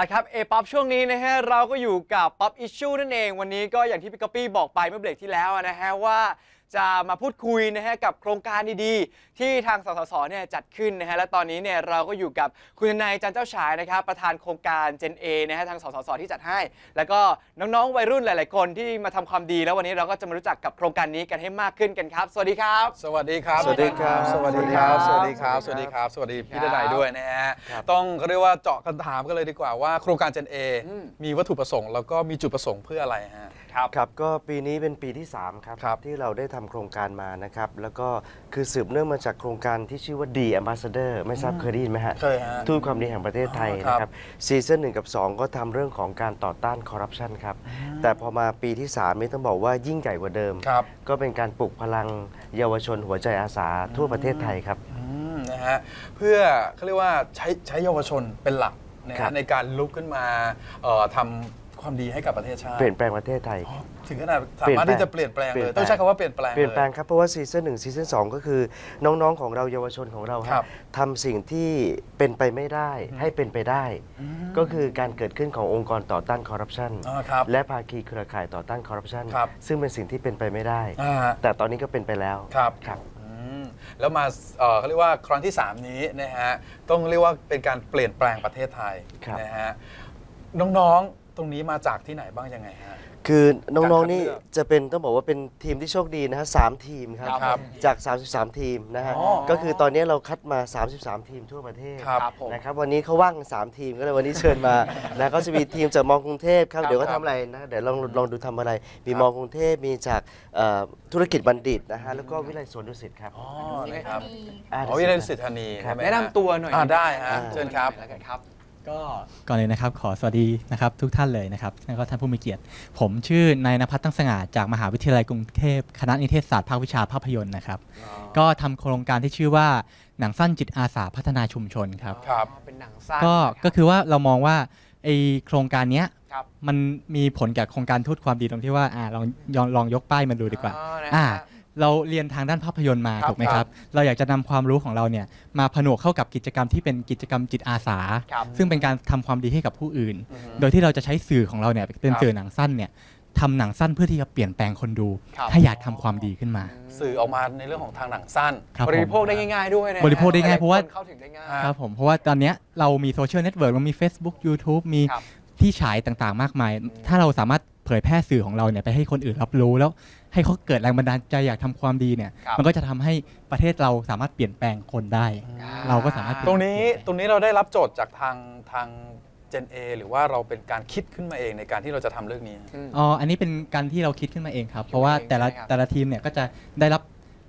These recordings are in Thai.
ละครับเอป๊อปช่วงนี้นะฮะเราก็อยู่กับป๊อปอิชชูนั่นเอง วันนี้ก็อย่างที่พี่ก๊อปปี้บอกไปเมื่อเบรกที่แล้วนะฮะว่า จะมาพูดคุยนะฮะกับโครงการดีๆ ที่ทางสสสเนี่ยจัดขึ้นนะฮะและตอนนี้เนี่ยเราก็อยู่กับคุณนายจันเจ้าฉายนะครับประธานโครงการ Gen A นะฮะทางสสสที่จัดให้ แล้วก็น้องๆวัยรุ่นหลาย ๆ คนที่มาทำความดี แล้ววันนี้เราก็จะมารู้จักกับโครงการนี้กันให้มากขึ้นกันครับ สวัสดีครับ สวัสดีครับ สวัสดีครับ สวัสดีครับสสวัวัสสดีดีคครัรับบสวัสดีครับ สวัสดีพี่ครับดนายด้วยนะฮะครับต้องเขาเรียกว่าเจาะกันถามกันเลยดีกว่าว่าโครงการ Gen A อืมมีวัตถุประสงค์แล้วก็มีจุดประสงค์เพื่ออะไรฮะ ครับครับก็ปีนี้เป็นปีที่ 3 ครับครับที่เราได้ทำโครงการมานะครับ แล้วก็คือสืบเนื่องมาจากโครงการที่ชื่อว่า D Ambassador ไม่ทราบเคยได้ยินไหมฮะเคยฮะทูตความดีแห่งประเทศไทยอ๋อครับ นะครับซีซั่นหนึ่งกับ2ก็ทำเรื่องของการต่อต้านคอร์รัปชันครับ แต่พอมาปีที่3นี่ต้องบอกว่ายิ่งใหญ่กว่าเดิม ครับ ก็เป็นการปลุกพลังเยาวชนหัวใจอาสาทั่วประเทศไทยครับ อืมนะฮะเพื่อเขาเรียกว่าใช้ใช้เยาวชนเป็นหลักนะครัฮะบในการลุกขึ้นมาเอ่อทำ ความดีให้กับประเทศชาติเปลี่ยนแปลงประเทศไทยอ๋อถึงขนาดสามารถที่จะเปลี่ยนแปลงเปลี่เลยยนแปลงต้องใช้คำว่าเปลี่ยนแปลงเปลี่ยนแปลงเลยครับเพราะว่าซีซั่นหนึ่งซีซั่นสองก็คือน้องๆของเราเยาวชนของเราครัฮะบทำสิ่งที่เป็นไปไม่ได้ให้เป็นไปได้ ก็คือการเกิดขึ้นขององค์กรต่อต้านคอร์รัปชันอ๋อครับและภาคีเครือข่ายต่อต้านคอร์รัปชันครับซึ่งเป็นสิ่งที่เป็นไปไม่ได้อ่าฮะแต่ตอนนี้ก็เป็นไปแล้วครับครับอืมแล้วมาเอ่อเขาเรียกว่าครั้งที่ 3 นี้นะฮะ ต้องเรียกว่าเป็นการเปลี่ยนแปลงประเทศไทยครับนะฮะ น้อง ๆ ตรงนี้มาจากที่ไหนบ้างยังไงฮะ คือน้องๆการคัดนี่เลือกจะเป็นต้องบอกว่าเป็นทีมที่โชคดีนะฮะสามทีมครับ ครับจาก 33 ทีมนะฮะ อ๋อก็คือตอนนี้เราคัดมา 33 ทีมทั่วประเทศครับครับผมนะครับวันนี้เขาว่างกันสามทีมก็เลยวันนี้เชิญมา นะก็จะมีทีมจากมองกรุงเทพครับครับเดี๋ยวก็ครัทำบอะไรนะเดี๋ยวลองลองดูทำอะไร มีครับมองกรุงเทพมีจากเอ่อธุรกิจบัณฑิตนะฮะแล้วก็วิไลสวนดุสิตครับอ๋อนะครับอ่าอ๋อวิเลนสิทธานีครับใช่ไหมฮแนะนำตัวหน่อยอ่าได้ฮะอ่าเชิญครับ แล้วกันครับ ก็ก่อนเลยนะครับขอสวัสดีนะครับทุกท่านเลยนะครับแล้วก็ท่านผู้มีเกียรติ ผมชื่อนายนภัสตั้งสง่าจากมหาวิทยาลัยกรุงเทพคณะนิเทศศาสตร์ภาควิชาภาพยนตร์นะครับ ก็ทำโครงการที่ชื่อว่าหนังสั้นจิตอาสาพัฒนาชุมชนครับครับเป็นหนังสั้นก็นะครับก็คือว่าเรามองว่าไอโครงการเนี้ยครับมันมีผลกับโครงการทูตความดีตรงที่ว่าอ่าลองลองลองยกป้ายมาดูดีกว่าอ๋อนะฮะอ่า เราเรียนทางด้านภาพยนตร์มาครับถูกไหมคครัรับบ เราอยากจะนำความรู้ของเราเนี่ยมาผนวกเข้ากับกิจกรรมที่เป็นกิจกรรมจิตอาสา ครับซึ่งเป็นการทำความดีให้กับผู้อื่น อือฮึ โดยที่เราจะใช้สื่อของเราเนี่ยเป็นครับสื่อหนังสั้นเนี่ยทำหนังสั้นเพื่อที่จะเปลี่ยนแปลงคนดู ครับ ให้อยากทำความดีขึ้นมา สื่อออกมาในเรื่องของทางหนังสั้น ครับบผมริโภคได้ง่ายๆด้วยนะฮะบริโภคได้ง่ายเพราะว่าหลคนเข้าถึงได้ง่ายอ่าครับผมเพราะว่าตอนเนี้ยเรามีโซเชียลเน็ตเวิร์กเรามี Facebook YouTube มีครับที่ฉายต่างๆ มากมาย ถ้าเราสามารถ เผยแพร่สื่อของเราเนี่ยไปให้คนอื่นรับรู้แล้ว ให้เขาเกิดแรงบันดาลใจอยากทำความดีเนี่ยครับมันก็จะทำให้ประเทศเราสามารถเปลี่ยนแปลงคนได้ เราก็สามารถตรงนี้ตรงนี้เราได้รับโจทย์จากทางทาง Gen A หรือว่าเราเป็นการคิดขึ้นมาเองในการที่เราจะทำเรื่องนี้อืมอ๋ออันนี้เป็นการที่เราคิดขึ้นมาเองครับ เพราะว่าคิดมาเองแต่ละใช่ไหมครับแต่ละทีมเนี่ยก็จะได้รับ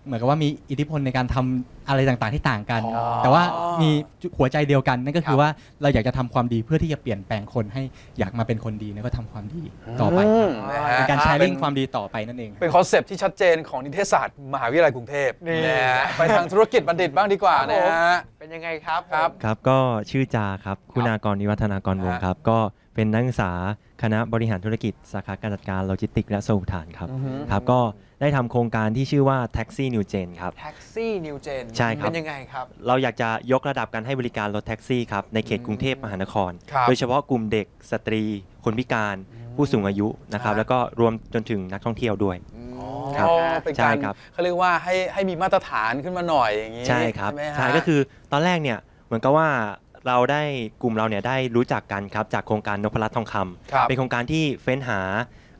เหมือนกับว่ามีอิทธิพลในการทำอะไรต่างๆที่ต่างกัน อ๋อ แต่ว่ามีหัวใจเดียวกันนั่นก็คืครัอบว่าเราอยากจะทำความดีเพื่อที่จะเปลี่ยนแปลงคนให้อยากมาเป็นคนดีแล้วก็ทำความดีต่อไปมนะฮะ เป็นการแชร์ลิงเป็นความดีต่อไปนั่นเองเป็นคอนเซปต์ที่ชัดเจนของนิเทศศาสตร์มหาวิทยาลัยกรุงเทพนี่ นะฮะไปทางธุรกิจบัณฑิตบ้างดีกว่าครับนะฮะ เป็นยังไงครับครับ ครับก็ชื่อจาครับคุณากรนิวัฒนากรวงศ์ครับ ก็เป็นนักศึกษาคณะบริหารธุรกิจสาขาการจัดการโลจิสติกส์และสมุทฐานครับอือฮึครับก็ ได้ทำโครงการที่ชื่อว่า Taxi New Gen ครับ แท็กซี่นิวเจนใช่ครับ เป็นยังไงครับ เราอยากจะยกระดับการให้บริการรถแท็กซี่ครับในเขตกรุงเทพมหานคร ครับโดยเฉพาะกลุ่มเด็กสตรี คนพิการ ผู้สูงอายุนะครับอ่าแล้วก็รวมจนถึงนักท่องเที่ยวด้วยครับอ๋อเป็นใช่การครับ เขาเรียกว่าให้ให้มีมาตรฐานขึ้นมาหน่อยอย่างนี้ใช่ครับไหมฮะ ใช่ก็คือตอนแรกเนี่ยเหมือนกับว่าเราได้กลุ่มเราเนี่ยได้รู้จักกันครับจากโครงการนพรัตน์ทองคำครับ เป็นโครงการที่เฟ้นหา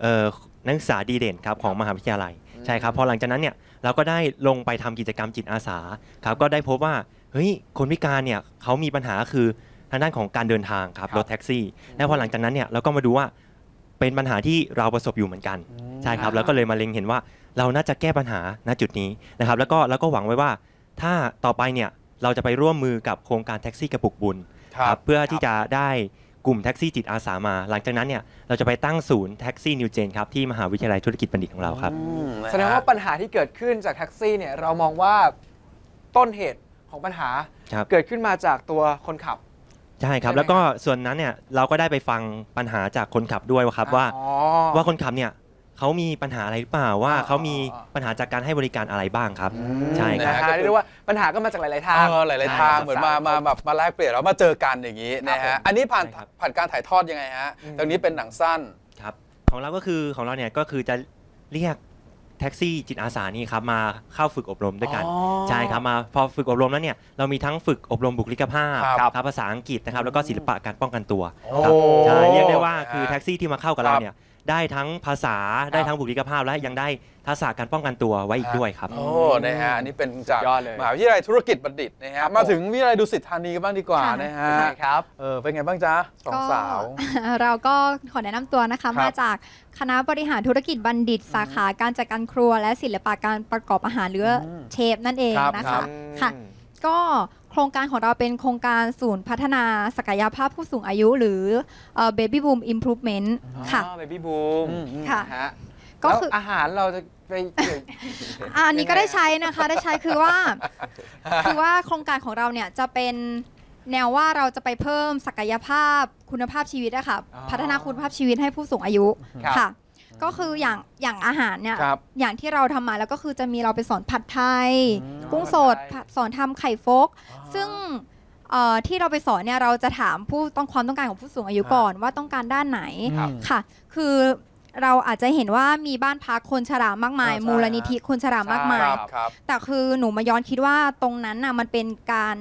เอ่อนักศึกษาดีเด่นครับของมหาวิทยาลัย ใช่ครับพอหลังจากนั้นเนี่ยเราก็ได้ลงไปทำกิจกรรมจิตอาสาครับก็ได้พบว่าเฮ้ยคนพิการเนี่ยเขามีปัญหาคือทางด้านของการเดินทางครับรถแท็กซี่ แล้วพอหลังจากนั้นเนี่ยเราก็มาดูว่าเป็นปัญหาที่เราประสบอยู่เหมือนกันใช่ครับแล้วก็เลยมาเล็งเห็นว่าเราน่าจะแก้ปัญหาณจุดนี้นะครับแล้วก็แล้วก็หวังไว้ว่า ถ้าต่อไปเนี่ยเราจะไปร่วมมือกับโครงการแท็กซี่กระปุกบุญครับเพื่อที่จะได้ กลุ่มแท็กซี่จิตอาสามา หลังจากนั้นเนี่ยเราจะไปตั้งศูนย์แท็กซี่นิวเจนครับที่มหาวิทยาลัยธุรกิจบัณฑิตของเราครับอืมนะฮะแสดงว่าปัญหาที่เกิดขึ้นจากแท็กซี่เนี่ยเรามองว่าต้นเหตุของปัญหาครับ เกิดขึ้นมาจากตัวคนขับ ใช่ครับ ใช่ไหม แล้วก็ส่วนนั้นเนี่ยเราก็ได้ไปฟังปัญหาจากคนขับด้วยว่าครับว่า อ๋อ ว่าคนขับเนี่ย เขามีปัญหาอะไรหรือเปล่าว่าอ่าเขามีอ่าปัญหาจากการให้บริการอะไรบ้างครับ ใช่คนะรับฮะเรียกได้ว่าปัญหาก็มาจากหลาย ๆ ทาง เออหลายๆทางเหมือนมามาแบบมาแลกเปลี่ยนแล้วมาเจอกันอย่างนี้นะครัฮะบผมอันนี้ผ่านใช่ครับ ผ่านการถ่ายทอดยังไงฮะอืม ตรงนี้เป็นหนังสั้น ครับของเราก็คือของเราเนี่ยก็คือจะเรียกแท็กซี่จิตอาสานี่ครับมาเข้าฝึกอบรมด้วยกันอ๋อใช่ครับมาพอฝึกอบรมแล้วเนี่ยเรามีทั้งฝึกอบรมบุคลิกภาพครับครับภาษาอังกฤษนะครับแล้วก็ศิลปะการป้องกันตัวโอ้ครับใช่เรียกได้ว่านะฮะคือแท็กซี่ที่มาเข้ากับเราเนี่ย ได้ทั้งภาษาได้ทั้งบุคลิกภาพและยังได้ทักษะการป้องกันตัวไว้อีกด้วยครับ โอ้ นะฮะอันนี้เป็นจากสุดยอดเลยมหาวิทยาลัยธุรกิจบัณฑิตนะครัฮะบมาถึงวิทยาลัยดุสิตธานีกันบ้างดีกว่าค่ะนะฮะใช่ครับ เออ เป็นไงบ้างจ๊ะสองสาวก็เราก็ขอแนะนำตัวนะคะครับมาจากคณะบริหารธุรกิจบัณฑิต สาขาการจัดการครัว และศิลปะการประกอบอาหารหรือว่าอืมเชฟนั่นเองครับนะครัคะบค่ะ ก็โครงการของเราเป็นโครงการศูนย์พัฒนาศักยภาพผู้สูงอายุ หรือเอ่อ Baby Boom Improvement ค่ะเบบี้บูมอืมอืมค่ะฮะก็แล้วคืออาหารเราจะไปเกี่ยวอะอันนี้ก็ได้ใช้นะคะได้ใช้คือว่า คือว่าโครงการของเราเนี่ยจะเป็นแนวว่าเราจะไปเพิ่มศักยภาพคุณภาพชีวิตอะค่ะอ๋อพัฒนาคุณภาพชีวิตให้ผู้สูงอายุครับค่ะ ก็คืออย่างอย่างอาหารเนี่ยครับอย่างที่เราทำมาแล้วก็คือจะมีเราไปสอนผัดไทย อืม กุ้งสดผัดไทย สอนทำไข่ฟก ซึ่งเอ่อที่เราไปสอนเนี่ยเราจะถามผู้ต้องความต้องการของผู้สูงอายุครับก่อนว่าต้องการด้านไหนครับ ค่ะ คือเราอาจจะเห็นว่ามีบ้านพักคนชรามากมาย อ่าใช่ มูลนิธิคนชรามากมาคยรับครับ แต่คือหนูมาย้อนคิดว่าตรงนั้นน่ะมันเป็นการ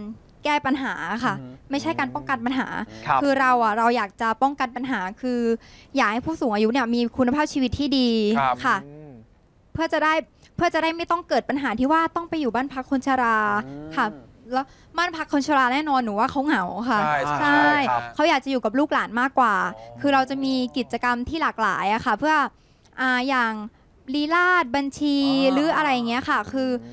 แก้ปัญหาค่ะอือฮึไม่ใช่การป้องกันปัญหาครับคือเราอะเราอยากจะป้องกันปัญหา คืออยากให้ผู้สูงอายุเนี่ยมีคุณภาพชีวิตที่ดีครับค่ะอืมเพื่อจะได้เพื่อจะได้ไม่ต้องเกิดปัญหาที่ว่าต้องไปอยู่บ้านพักคนชราอืมค่ะแล้วบ้านพักคนชราแน่นอนหนูว่าเขาเหงาค่ะ ใช่ใช่ใช่ครับเขาอยากจะอยู่กับลูกหลานมากกว่าอ๋อคือเราจะมีกิจกรรมที่หลากหลายอะค่ะ เพื่ออ่าอย่างลีลาดบัญชีอ๋อหรืออะไรอย่างเงี้ยค่ะ คืออ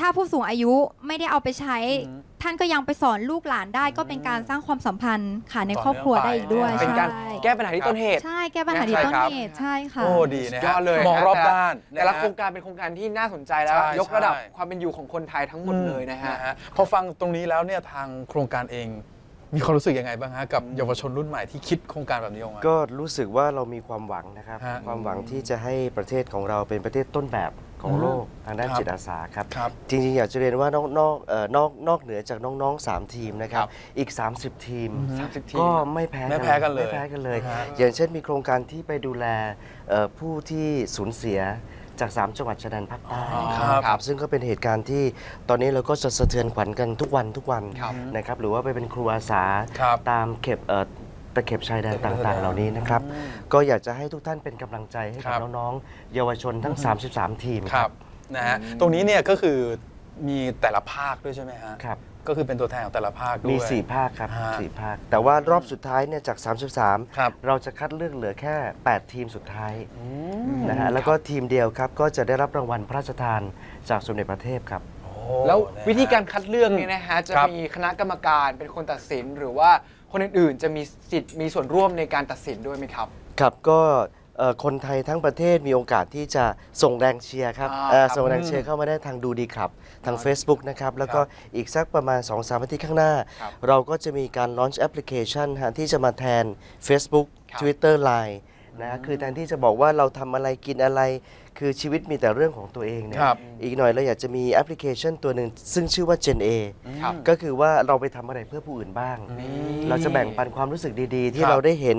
ถ้าผู้สูงอายุไม่ได้เอาไปใช้อืมท่านก็ยังไปสอนลูกหลานได้ ก็เป็นการสร้างความสัมพันธ์ค่ะในต่อครอบครัวเนื่องไปได้อีกด้วยเป็นการใช่แก้ปัญหาที่ต้นเหตุ ใช่แก้ปัญหาที่ใช่ต้นครับเหตุใช่ค่ะโอ้ดีนะสุดยฮะอดเลยมองนะรอบแต่ละด้านแต่ละนฮโครงการเป็นโครงการที่น่าสนใจแล้วใช่ยกระดับใช่ความเป็นอยู่ของคนไทยทั้งหมดเลยนะฮะพอฟังตรงนี้แล้วเนี่ยทางโครงการเอง มีความรู้สึกยังไงบ้างฮะกับเยาวชนรุ่นใหม่ที่คิดโครงการแบบนี้ออกมา ก็รู้สึกว่าเรามีความหวังนะครับ ฮะความหวังที่จะให้ประเทศของเราเป็นประเทศต้นแบบของโลกทางด้านครับจิตอาสาครับ ครับจริงๆ อยากจะเรียนว่านอกนอกเอ่อนอกนอกเหนือจากน้องๆ 3 ทีมนะครับครับอีก 30 ทีม30ทีมก็ไม่แพ้ไม่แพ้กันเลยไม่แพ้กันเลย ฮะอย่างเช่นมีโครงการที่ไปดูแลเอ่อผู้ที่สูญเสีย จาก 3 จังหวัดชายแดนภาคใต้อ๋อครับครับซึ่งก็เป็นเหตุการณ์ที่ตอนนี้เราก็จะสะเทือนขวัญกันทุกวันทุกวันครับนะครับหรือว่าไปเป็นครูอาสาครับตามเข็บเอ่อตะเข็บชายแดนต่างๆ เหล่านี้นะครับ ก็อยากจะให้ทุกท่านเป็นกำลังใจให้กับครับน้องๆเยาวชนทั้ง 33 ทีมคครัรับบนะฮะตรงนี้เนี่ยก็คือมีแต่ละภาคด้วยใช่ไหมฮะครับ ก็คือเป็นตัวแทนของแต่ละภาคด้วย มี 4 ภาคครับฮะสี่ภาค แต่ว่ารอบสุดท้ายเนี่ยจาก ครับ 33 เราจะคัดเลือกเหลือแค่ 8 ทีมสุดท้ายนะฮะแล้วก็ทีมเดียวครับ ก็จะได้รับรางวัลพระราชทานจากสมเด็จพระเทพครับ โอ้แล้วนะฮะ วิธีการคัดเลือกเนี่ยนะฮะจะครับ มีคณะกรรมการเป็นคนตัดสินหรือว่าคนอื่นๆ จะมีสิทธิ์มีส่วนร่วมในการตัดสินด้วยไหมครับ ครับก็ เอ่อคนไทยทั้งประเทศมีโอกาสที่จะส่งแรงเชียร์ครับอ่าเอ่อครับส่งแรงเชียร์เข้ามาได้ทางดูดีครับ ทาง Facebook นะครับ แล้วก็อีกสักประมาณ 2-3อาทิตย์ข้างหน้า ครับเราก็จะมีการลอนช์แอปพลิเคชันฮะที่จะมาแทน Facebook ครับ Twitter Line นะฮะคือแทนที่จะบอกว่าเราทำอะไรกินอะไร คือชีวิตมีแต่เรื่องของตัวเองเนี่ยครับอีกหน่อยเราอยากจะมีแอปพลิเคชันตัวหนึ่งซึ่งชื่อว่า Gen A ครับก็คือว่าเราไปทำอะไรเพื่อผู้อื่นบ้าง เราจะแบ่งปันความรู้สึกดีๆ ที่ครับ เราได้เห็น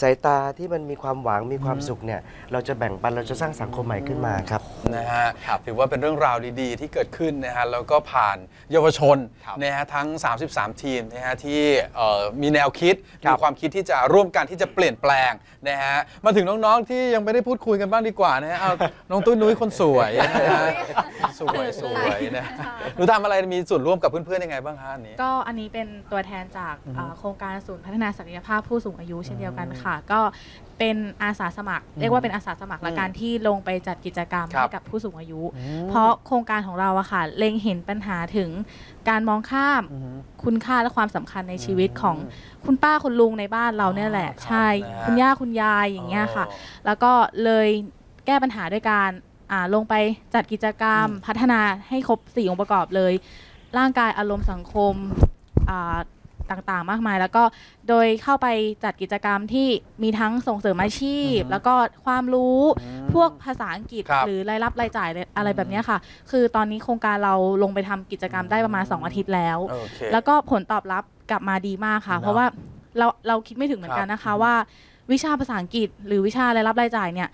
สายตาที่มันมีความหวังมีความสุขเนี่ยเราจะแบ่งปันเราจะสร้างสังคมใหม่ขึ้นมาครับ นะฮะถือว่าเป็นเรื่องราวดีๆ ที่เกิดขึ้นนะฮะแล้วก็ผ่านเยาวชนครับนะฮะทั้ง 33 ทีมนะฮะที่เอ่อมีแนวคิดครัมีบความคิดที่จะร่วมกันที่จะเปลี่ยนแปลงนะฮะมาถึงน้องๆที่ยังไม่ได้พูดคุยกันบ้างดีกว่านะฮะเอาน้องตุ้ยนุ้ยคนสวยนะฮะสวยสวยนะหนูทำอะไรมีส่วนร่วมกับเพื่อนๆยังไงบ้างฮะอันนี้ ก็อันนี้เป็นตัวแทนจากอ่าโครงการศูนย์พัฒนาศักยภาพผู้สูงอายุเช่นเดียวกันค่ะ ก็เป็นอาสาสมัคร เรียกว่าเป็นอาสาสมัครละกันที่ลงไปจัดกิจกรรมครับให้กับผู้สูงอายุเพราะโครงการของเราอะค่ะเล็งเห็นปัญหาถึงการมองข้ามคุณค่าและความสำคัญในชีวิตของคุณป้าคุณลุงในบ้านเราเนี่ยแหละครับใช่ นะฮะ คุณย่าคุณยายอย่างเงี้ยค่ะอ๋อแล้วก็เลย แก้ปัญหาด้วยการอ่าลงไปจัดกิจกรรมพัฒนาให้ครบสี่องค์ประกอบเลย ร่างกายอารมณ์สังคมอ่าต่างๆ มากมาย แล้วก็โดยเข้าไปจัดกิจกรรมที่มีทั้งส่งเสริมอาชีพ แล้วก็ความรู้พวกภาษาอังกฤษครับหรือรายรับรายจ่ายอะไรแบบเนี้ยค่ะ คือตอนนี้โครงการเราลงไปทำกิจกรรมได้ประมาณ 2 อาทิตย์แล้วโอเคแล้วก็ผลตอบรับกลับมาดีมากค่ะเนอะเพราะว่าเราเราคิดไม่ถึงเหมือนกันนะคะว่า วิชาภาษาอังกฤษ หรือวิชารายรับรายจ่ายเนี่ย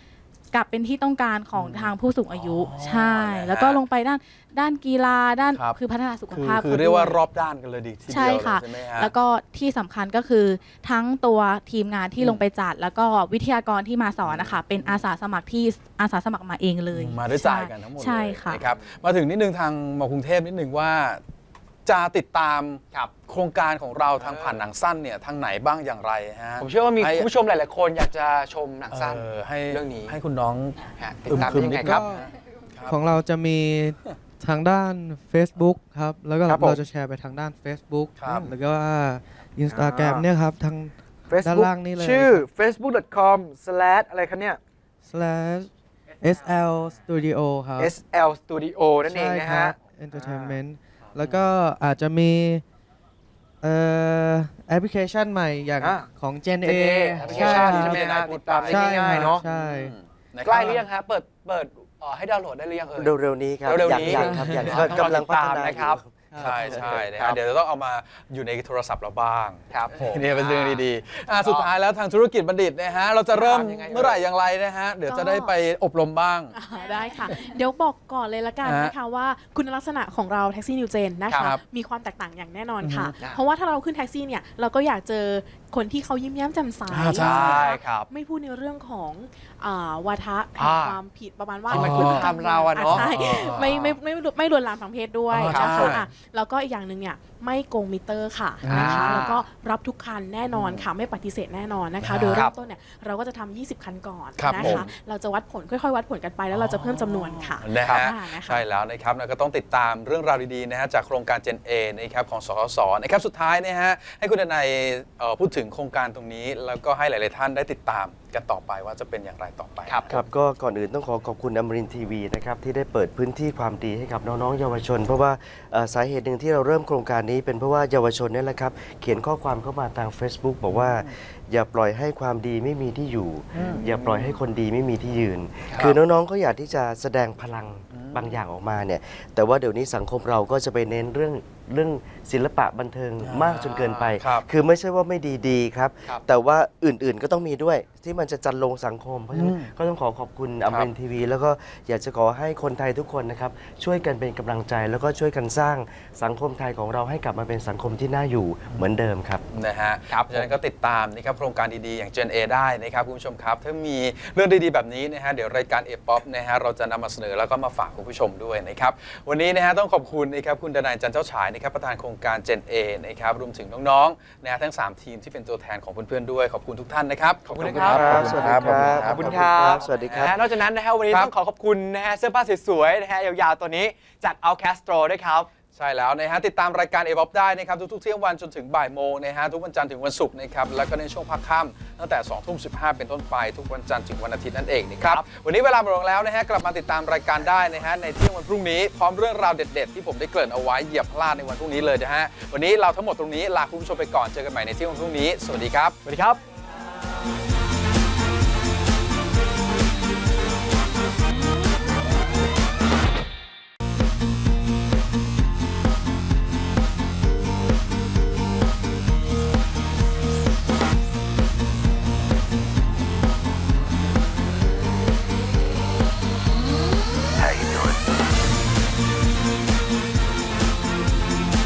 กลับเป็นที่ต้องการของทางผู้สูงอายุอ๋อใช่นะฮะแล้วก็ลงไปด้านด้านกีฬาด้านครับ คือพัฒนาสุขคือภาพคือเรียกว่าขรด้อบด้านกันเลยดีทีเดียวใช่ค่ะเลยใช่ไหมฮะ แล้วก็ที่สำคัญก็คือทั้งตัวทีมงานที่ลงไปจัด แล้วก็วิทยากรที่มาสอนนะคะเป็นอาสาสมัครที่อาสาสมัครมาเองเลยมาด้วยใจกันทั้งหมดเลยใช่ค่ะ นะครับมาถึงนิดนึงทางมกรุงเทพนิดนึงว่า จะติดตามครับ โครงการของเราทางเออผ่านหนังสั้นเนี่ยทางไหนบ้างอย่างไรฮะผมเชื่อว่ามีให้คุณผู้ชมหลาย ๆ คนอยากจะชมหนังสั้นเออให้เรื่องนี้ให้คุณน้อง ฮะติดตามได้ยังไงอึมๆนิดครับ ครับ ของเราจะมีทางด้าน Facebook ครับ แล้วก็ครับผมเราจะแชร์ไปทางด้าน Facebook ครับ แล้วก็ Instagram อ่า เนี่ยครับ ทาง ด้านล่างนี่เลย ชื่อ facebook.com slash อะไรคะเนี่ย slash SL Studio ครับ SL Studio นั่นเองนะใช่ครัฮะ บ Entertainment แล้วก็อาจจะมีเอ่อแอปพลิเคชันใหม่อย่างอ่าของ Gen A Gen A แอปพลิเคชันคใช่รับไหมฮะติดตามได้ใช่ง่ายๆเนาะใช่ ใกล้หรือยังฮะเปิดเปิดเอ่อให้ดาวน์โหลดได้หรือยังเอ่ย เร็วๆนี้ครับเร็วๆอย่างนี้อย่างครับอย่างครับกำลังพัฒนาติดตามนะครับอยู่ ใช่ใช่นะครัฮะบ เดี๋ยวจะต้องเอามาอยู่ในโทรศัพท์เราบ้างครับผมนี่เป็นเรื่องดีๆอะสุดท้ายแล้วทางธุรกิจบัณฑิตนะฮะเราจะเริ่มทำยังไงเอ่ยเมื่อไหร่อย่างไรนะฮะเดี๋ยวจะได้ไปอบรมบ้าง อ่าได้ค่ะ เดี๋ยวบอกก่อนเลยละกันฮะนะคะว่าคุณลักษณะของเราแท็กซี่นิวเจนนะครัคะบมีความแตกต่างอย่างแน่นอนค่ะ อือฮึเพราะว่าถ้าเราขึ้นแท็กซี่เนี่ยเราก็อยากเจอ คนที่เขายิ้มแย้มแจ่มใสอ่าใช่ใช่ครับ ไม่พูดในเรื่องของอ่าวาทะแห่อ่างความผิดประมาณว่าที่มันคุกคามเราอะเนาะ ใช่ไม่ไม่ไม่ไม่ไม่ลวนลามทางเพศด้วยอ๋อนะใช่คะอะแล้วก็อีกอย่างหนึ่งเนี่ยไม่โกงมิเตอร์ค่ะอ่านนะคะแล้วก็รับทุกคันแน่นอนค่ะไม่ปฏิเสธแน่นอนนะคะ โดยครัเริ่บมต้นเนี่ยเราก็จะทำ20 คันก่อนครับนะผมคะเราจะวัดผลค่อยๆ วัดผลกันไปแล้วเราจะเพิ่มจำนวนค่ะนะฮะอ่านะคะ ใช่แล้วนะครับแล้วก็ต้องติดตามเรื่องราวดีๆนะฮะจากโครงการ Gen A นะครับของสสสนะครับสุดท้ายนะฮะให้คุณดนัยเอ่อพูดถึงโครงการตรงนี้ แล้วก็ให้หลาย ๆ ท่านได้ติดตาม กันต่อไปว่าจะเป็นอย่างไรต่อไป ครับครับก็ก่อนอื่นต้องขอขอบคุณอมรินทีวีนะครับที่ได้เปิดพื้นที่ความดีให้กับน้องๆเยาวชน เพราะว่าเอ่อสาเหตุหนึ่งที่เราเริ่มโครงการนี้ เป็นเพราะว่าเยาวชนเนี่ยแหละครับเขียนข้อความเข้ามาทาง Facebook บอกว่าอย่าปล่อยให้ความดีไม่มีที่อยู่ อย่าปล่อยให้คนดีไม่มีที่ยืนครับคือน้องๆก็อยากที่จะแสดงพลังบางอย่างออกมาเนี่ยแต่ว่าเดี๋ยวนี้สังคมเราก็จะไปเน้นเรื่องเรื่องศิลปะบันเทิงมากจนเกินไปครับคือไม่ใช่ว่าไม่ดีดีๆครับครับ แต่ว่าอื่นๆก็ต้องมีด้วย ที่มันจะจันลงสังคม เพราะฉะนั้นอืมก็ต้องขอขอบคุณอมรินทร์ทีวี แล้วก็อยากจะขอให้คนไทยทุกคนนะครับ ช่วยกันเป็นกำลังใจ แล้วก็ช่วยกันสร้างสังคมไทยของเราให้กลับมาเป็นสังคมที่น่าอยู่เหมือนเดิมครับนะฮะครับเพาะฉะนั้นก็ติดตามนะครับโครงการดีๆอย่าง Gen A ได้นะครับคุณผู้ชมครับ ถ้ามีเรื่องดีๆแบบนี้นะฮะเดี๋ยวรายการ A p o p นะฮะเราจะนำมาเสนอแล้วก็มาฝากคุณผู้ชมด้วยนะครับวันนี้นะฮะต้องขอบคุณนะครับคุณดนายจันเจ้าฉายนะครับประธานโครงการ Gen A นะครับรวมถึงน้องๆนะฮะทั้ง 3 ทีมที่เป็นตัวแทนของเพื่อนๆด้วยขอบคุณทุกท่านนะครับขอบคุณนะครับขอบคุณครับ ขอบคุณครับ สวัสดีครับนะฮะนอกจากนั้นนะฮะวันนี้ครับต้องขอขอบคุณนะฮะเสื้อผ้าสวยๆนะฮะยาวๆตัวนี้จาก Outcastro ด้วยครับใช่แล้วนะฮะติดตามรายการ a อ o p ได้นะครับทุกๆเที่ยงวันจนถึงบ่ายโมงนะฮะทุกวันจันทร์ถึงวันศุกร์นะครับแล้วก็ในช่วงพักค่ำตั้งแต่2องทุ่มสิเป็นต้นไปทุกวันจันทร์ถึงวันอาทิตย์นั่นเองนะครับวันนี้เวลาหมดลงแล้วนะฮะกลับมาติดตามรายการได้นะฮะในเที่ยงวันพรุ่งนี้พร้อมเรื่องราวเด็ด ๆ ที่ผมได้เกริ่นเอาไว้เหยียบพลาดในวันพรุ่งนี้เลยนะฮะวันนี้เราทั้งหมดตรงนี้ลาคุณผู้ชมไปก่อนเจอกันใหม่ในเที่ยงวันพรุ่งนี้สวัสดีครับสวัสดีครับ